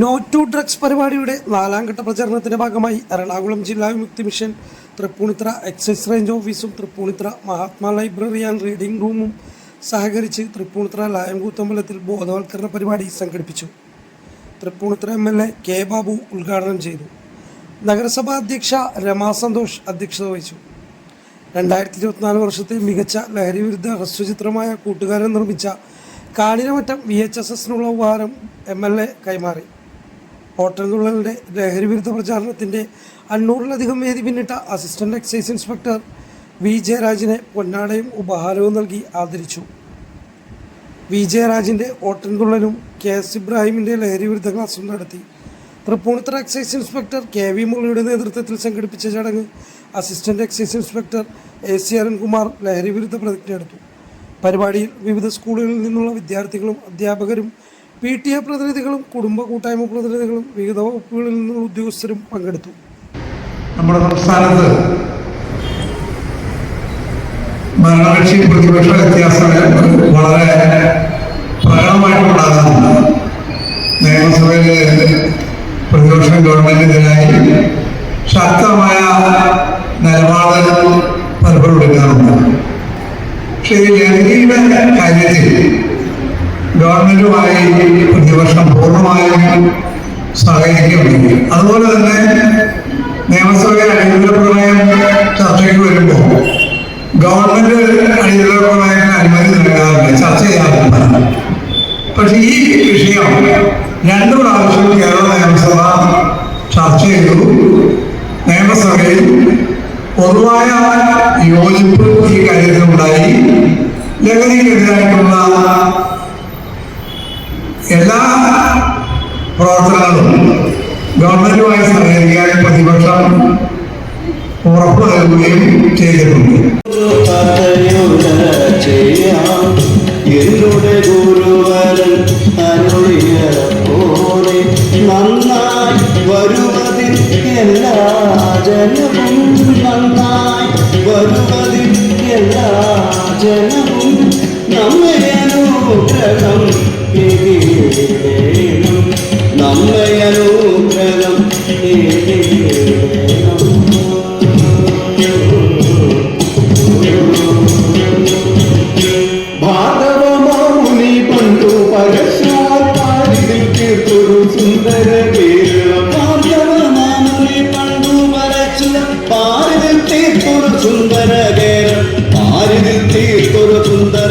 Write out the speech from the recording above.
No to drugs പരിപാടിയുടെ നാലാം ഘട്ട പ്രചരണത്തിന്റെ ഭാഗമായി എറണാകുളം ജില്ലാ Vimukthi mission Tripunithura excise range ഓഫീസും Tripunithura Mahatma library and reading റൂമും സഹകരിച്ച് തൃപ്പൂണിത്ര ലായംകൂത്തമ്പലത്തിൽ ബോധവൽക്കരണ പരിപാടി സംഘടിപ്പിച്ചു. Tripunithura M L A K Babu ഉദ്ഘാടനം ചെയ്തു. നഗരസഭാ അധ്യക്ഷ രമാ സന്തോഷ് അധ്യക്ഷത വഹിച്ചു. രണ്ടായിരത്തി ഇരുപത്തിനാല് വർഷത്തെ മികച്ച ലഹരി വിരുദ്ധ ഹ്രസ്വചിത്രമായ കൂട്ടുകാരൻ നിർമ്മിച്ച കാണിനമറ്റം വി എച്ച് എസ് എസിനുള്ള ഉപഹാരം എം എൽ എ കൈമാറി. ഹോട്ടലുകളുടെ ലഹരിവിരുദ്ധ പ്രചാരണത്തിന്റെ അഞ്ഞൂറിലധികം വേദി പിന്നിട്ട അസിസ്റ്റന്റ് എക്സൈസ് ഇൻസ്പെക്ടർ വി ജയരാജിനെ പൊന്നാടയും ഉപഹാരവും നൽകി ആദരിച്ചു. വി ജയരാജിന്റെ ഓട്ടൻതുള്ളലും കെ എസ് ഇബ്രാഹിമിന്റെ ലഹരി വിരുദ്ധ ക്ലാസും നടത്തി. Tripunithura excise inspector K V മുരളിയുടെ നേതൃത്വത്തിൽ സംഘടിപ്പിച്ച ചടങ്ങ് assistant excise inspector A C Arunkumar ലഹരി വിരുദ്ധ പ്രതിജ്ഞ എടുത്തു പരിപാടിയിൽ വിവിധ സ്കൂളുകളിൽ നിന്നുള്ള വിദ്യാർത്ഥികളും അധ്യാപകരും പി ടി എ പ്രതിനിധികളും കുടുംബ കൂട്ടായ്മ പ്രതിനിധികളും വിവിധ വകുപ്പുകളിൽ നിന്നുള്ള ഉദ്യോഗസ്ഥരും പങ്കെടുത്തു. നമ്മുടെ സംസ്ഥാനത്ത് ഭരണകക്ഷി പ്രതിപക്ഷ വ്യത്യാസങ്ങൾ വളരെ പ്രകടമായിട്ടുണ്ടാകുന്നുണ്ട് നിയമസഭയിൽ പ്രതിപക്ഷം ഗവൺമെന്റിനെതിരായി ശക്തമായ നിലപാട് പലപ്പോഴും എടുക്കാറുണ്ട്. പക്ഷേ ഈ ലഹരിയുടെ കാര്യത്തിൽ ഗവൺമെന്റുമായി പ്രതിപക്ഷം പൂർണമായും സഹകരിക്കുന്നുണ്ട് അതുപോലെ തന്നെ നിയമസഭയിൽ അടിയന്തര പ്രമേയം ചർച്ചയ്ക്ക് വരുമ്പോൾ ഗവൺമെന്റ് അടിയന്തര പ്രമേയത്തിന് അനുമതി നൽകാറില്ല ചർച്ച ചെയ്യാറില്ല പക്ഷെ ഈ വിഷയം രണ്ടു പ്രാവശ്യം കേരള നിയമസഭ ചർച്ച ചെയ്തു. നിയമസഭയിൽ പൊതുവായ യോജിപ്പ് ഈ കാര്യത്തിലുണ്ടായി. ലഹരിക്കെതിരായിട്ടുള്ള എല്ലാ പ്രവർത്തനങ്ങളും ഗവൺമെന്റുമായി സഹകരിക്കാൻ പ്രതിപക്ഷം ഉറപ്പ് നൽകുകയും ചെയ്തിട്ടുണ്ട്. ഗുരുവരൻ നന്നായി വരുവതിൽ എല്ലാ ജനവും നന്നായി വരുവതിൽ എല്ലാ ജനവും നമ്മെ അനുഗ്രഹം ഭാഗവമൗനി പണ്ടു പരശുവാൽ പാരിതിൽ തീർത്തൊരു സുന്ദര കേരളം. ഭാഗവമൗനി പണ്ടു പരശു പാരിതിൽ തീർത്തൊരു സുന്ദര കേരം പാരിതിൽ തീർത്തൊരു സുന്ദര